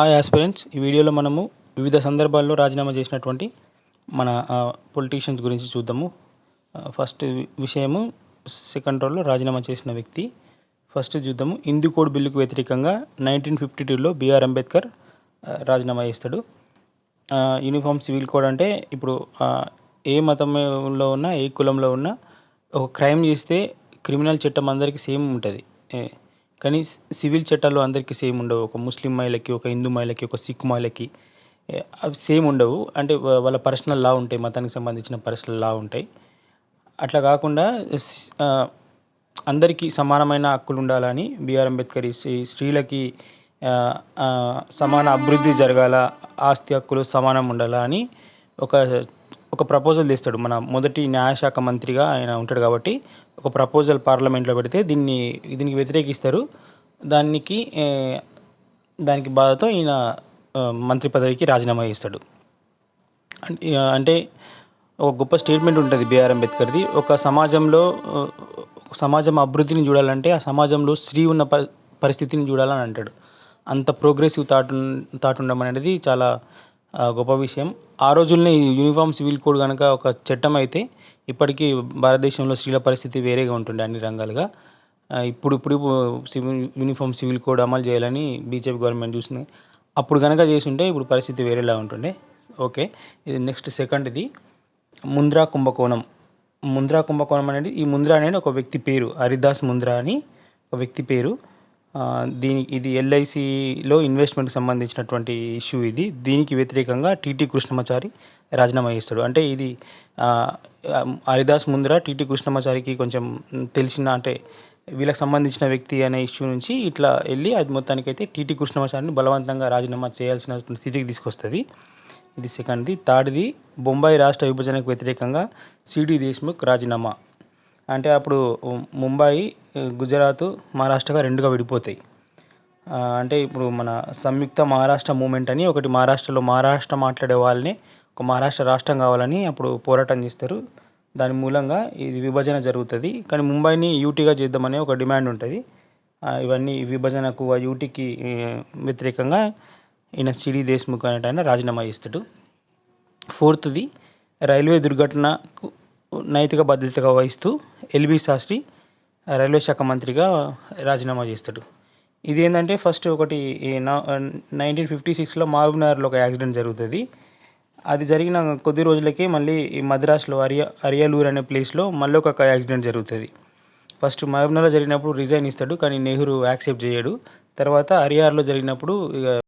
ఆ యాస్పిరెంట్స్ ఈ వీడియోలో మనము వివిధ సందర్భాల్లో రాజీనామా చేసినటువంటి మన పొలిటీషియన్స్ గురించి చూద్దాము. ఫస్ట్ విషయము సెకండ్ రోల్లో రాజీనామా చేసిన వ్యక్తి. ఫస్ట్ చూద్దాము. హిందూ కోడ్ బిల్లుకు వ్యతిరేకంగా నైన్టీన్ ఫిఫ్టీ టూలో బిఆర్ అంబేద్కర్ రాజీనామా చేస్తాడు. యూనిఫామ్ సివిల్ కోడ్ అంటే ఇప్పుడు ఏ మతంలో ఉన్నా ఏ కులంలో ఉన్నా ఒక క్రైమ్ చేస్తే క్రిమినల్ చట్టం అందరికీ సేమ్ ఉంటుంది. కానీ సివిల్ చట్టాలు అందరికీ సేమ్ ఉండవు. ఒక ముస్లిం మహిళకి ఒక హిందూ మహిళకి ఒక సిక్ మహిళకి అవి సేమ్ ఉండవు. అంటే వాళ్ళ పర్సనల్ లా ఉంటాయి మతానికి సంబంధించిన పర్సనల్ లా ఉంటాయి. అట్లా కాకుండా అందరికీ సమానమైన హక్కులు ఉండాలని బిఆర్ అంబేద్కర్ స్త్రీలకి సమాన అభివృద్ధి జరగాల ఆస్తి హక్కులు సమానం ఉండాలా అని ఒక ఒక ప్రపోజల్ తీస్తాడు. మన మొదటి న్యాయశాఖ మంత్రిగా ఆయన ఉంటాడు కాబట్టి ఒక ప్రపోజల్ పార్లమెంట్లో పెడితే దీన్ని దీనికి వ్యతిరేకిస్తారు. దానికి దానికి బాధతో ఈయన మంత్రి పదవికి రాజీనామా చేస్తాడు. అంటే ఒక గొప్ప స్టేట్మెంట్ ఉంటుంది బిఆర్ అంబేద్కర్ది. ఒక సమాజంలో సమాజం అభివృద్ధిని చూడాలంటే ఆ సమాజంలో స్త్రీ ఉన్న ప- పరిస్థితిని చూడాలని అంటాడు. అంత ప్రోగ్రెసివ్ థాట్ థాట్ ఉండడం అనేది చాలా గొప్ప విషయం. ఆ రోజుల్ని ఈ యూనిఫామ్ సివిల్ కోడ్ కనుక ఒక చట్టం అయితే ఇప్పటికీ భారతదేశంలో స్త్రీల పరిస్థితి వేరేగా ఉంటుండే అన్ని రంగాలుగా. ఇప్పుడు ఇప్పుడు సివిల్ యూనిఫామ్ సివిల్ కోడ్ అమలు చేయాలని బీజేపీ గవర్నమెంట్ చూసింది అప్పుడు కనుక చేసుంటే ఇప్పుడు పరిస్థితి వేరేలా ఉంటుండే. ఓకే ఇది నెక్స్ట్ సెకండ్ ఇది ముంద్రా కుంభకోణం. ముంద్రా కుంభకోణం అనేది ఈ ముంద్రా అనేది ఒక వ్యక్తి పేరు. హరిదాస్ ముంద్రా అని ఒక వ్యక్తి పేరు. దీని ఇది ఎల్ఐసిలో ఇన్వెస్ట్మెంట్కి సంబంధించినటువంటి ఇష్యూ ఇది. దీనికి వ్యతిరేకంగా టీటీ కృష్ణమాచారి రాజీనామా చేస్తాడు. అంటే ఇది హరిదాస్ ముందర టీటీ కృష్ణమాచారికి కొంచెం తెలిసిన అంటే వీళ్ళకి సంబంధించిన వ్యక్తి అనే ఇష్యూ నుంచి ఇట్లా వెళ్ళి అది మొత్తానికైతే టీటీ కృష్ణమాచారిని బలవంతంగా రాజీనామా చేయాల్సిన స్థితికి తీసుకొస్తుంది. ఇది సెకండ్ది. థర్డ్ది బొంబాయి రాష్ట్ర విభజనకు వ్యతిరేకంగా సిడి దేశ్ముఖ్ రాజీనామా. అంటే అప్పుడు ముంబాయి గుజరాత్ మహారాష్ట్రగా రెండుగా విడిపోతాయి. అంటే ఇప్పుడు మన సంయుక్త మహారాష్ట్ర మూమెంట్ అని ఒకటి మహారాష్ట్రలో మహారాష్ట్ర మాట్లాడే వాళ్ళని ఒక మహారాష్ట్ర రాష్ట్రం కావాలని అప్పుడు పోరాటం చేస్తారు. దాని మూలంగా ఇది విభజన జరుగుతుంది. కానీ ముంబైని యూటీగా చేద్దామనే ఒక డిమాండ్ ఉంటుంది. ఇవన్నీ విభజనకు ఆ యూటీకి వ్యతిరేకంగా ఈయన సిడి దేశ్ముఖ్ అనేట ఆయన రాజీనామా చేస్తాడు. ఫోర్త్ది రైల్వే దుర్ఘటనకు నైతిక బాధ్యతగా వహిస్తూ ఎల్బి శాస్త్రి రైల్వే శాఖ మంత్రిగా రాజీనామా చేస్తాడు. ఇది ఏంటంటే ఫస్ట్ ఒకటి నైన్టీన్ ఫిఫ్టీ సిక్స్లో మహబూబ్నగర్లో ఒక యాక్సిడెంట్ జరుగుతుంది. అది జరిగిన కొద్ది రోజులకే మళ్ళీ ఈ మద్రాస్లో అరియా అరియాలూర్ అనే ప్లేస్లో మళ్ళీ ఒక యాక్సిడెంట్ జరుగుతుంది. ఫస్ట్ మహబూబ్నగర్లో జరిగినప్పుడు రిజైన్ ఇస్తాడు కానీ నెహ్రూ యాక్సెప్ట్ చేయడు. తర్వాత అరియార్లో జరిగినప్పుడు ఇక